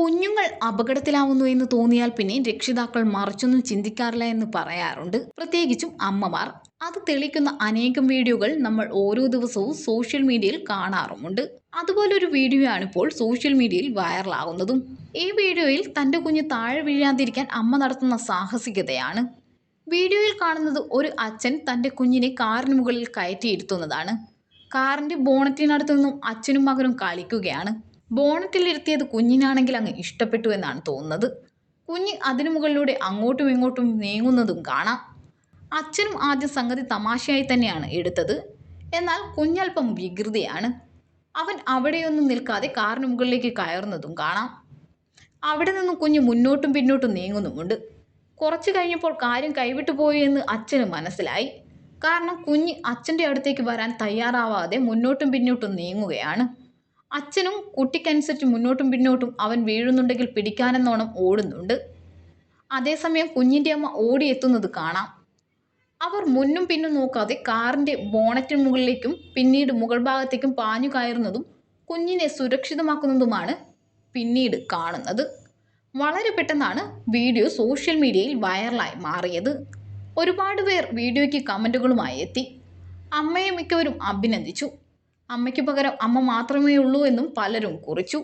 കുഞ്ഞുങ്ങൾ അപകടത്തിലാവുന്നു എന്ന് തോന്നിയാൽ പിന്നെ രക്ഷിതാക്കൾ മറിച്ചൊന്നും ചിന്തിക്കാറില്ല എന്ന് പറയാറുണ്ട്. പ്രത്യേകിച്ചും അമ്മമാർ. അത് തെളിയിക്കുന്ന അനേകം വീഡിയോകൾ നമ്മൾ ഓരോ ദിവസവും സോഷ്യൽ മീഡിയയിൽ കാണാറുമുണ്ട്. അതുപോലൊരു വീഡിയോ വീഡിയോയാണ് ഇപ്പോൾ സോഷ്യൽ മീഡിയയിൽ വൈറലാകുന്നതും ഈ വീഡിയോയിൽ തന്റെ കുഞ്ഞ് താഴെ വീഴാതിരിക്കാൻ അമ്മ നടത്തുന്ന സാഹസികതയാണ്. വീഡിയോയിൽ കാണുന്നത് ഒരു അച്ഛൻ തന്റെ കുഞ്ഞിനെ കാറിന് മുകളിൽ കയറ്റിയിരുത്തുന്നതാണ്. കാറിന്റെ ബോണറ്റിനടുത്തു നിന്നും അച്ഛനും മകനും കളിക്കുകയാണ്. ബോണറ്റിലിരുത്തിയത് കുഞ്ഞിനാണെങ്കിൽ അങ്ങ് ഇഷ്ടപ്പെട്ടു എന്നാണ് തോന്നുന്നത്. കുഞ്ഞ് അതിനു മുകളിലൂടെ അങ്ങോട്ടും ഇങ്ങോട്ടും നീങ്ങുന്നതും കാണാം. അച്ഛനും ആദ്യം സംഗതി തമാശയായി തന്നെയാണ് എടുത്തത്. എന്നാൽ കുഞ്ഞൽപ്പം വികൃതിയാണ്. അവൻ അവിടെയൊന്നും നിൽക്കാതെ കാറിന് മുകളിലേക്ക് കയറുന്നതും കാണാം. അവിടെ നിന്നും കുഞ്ഞ് മുന്നോട്ടും പിന്നോട്ടും നീങ്ങുന്നുമുണ്ട്. കുറച്ചു കഴിഞ്ഞപ്പോൾ കാര്യം കൈവിട്ടു പോയി എന്ന് അച്ഛന് മനസ്സിലായി. കാരണം കുഞ്ഞ് അച്ഛന്റെ അടുത്തേക്ക് വരാൻ തയ്യാറാവാതെ മുന്നോട്ടും പിന്നോട്ടും നീങ്ങുകയാണ്. അച്ഛനും കുട്ടിക്കനുസരിച്ച് മുന്നോട്ടും പിന്നോട്ടും അവൻ വീഴുന്നുണ്ടെങ്കിൽ പിടിക്കാനെന്നോണം ഓടുന്നുണ്ട്. അതേസമയം കുഞ്ഞിന്റെ അമ്മ ഓടിയെത്തുന്നത് കാണാം. അവർ മുന്നും പിന്നും നോക്കാതെ കാറിന്റെ ബോണറ്റിന് മുകളിലേക്കും പിന്നീട് മുകൾ ഭാഗത്തേക്കും പാഞ്ഞു കയറുന്നതും കുഞ്ഞിനെ സുരക്ഷിതമാക്കുന്നതുമാണ് പിന്നീട് കാണുന്നത്. വളരെ പെട്ടെന്നാണ് വീഡിയോ സോഷ്യൽ മീഡിയയിൽ വൈറലായി മാറിയത്. ഒരുപാട് പേർ വീഡിയോയ്ക്ക് കമന്റുകളുമായി എത്തി. അമ്മയെ മിക്കവരും അഭിനന്ദിച്ചു. അമ്മയ്ക്ക് പകരം അമ്മ മാത്രമേ ഉള്ളൂ എന്നും പലരും കുറിച്ചു.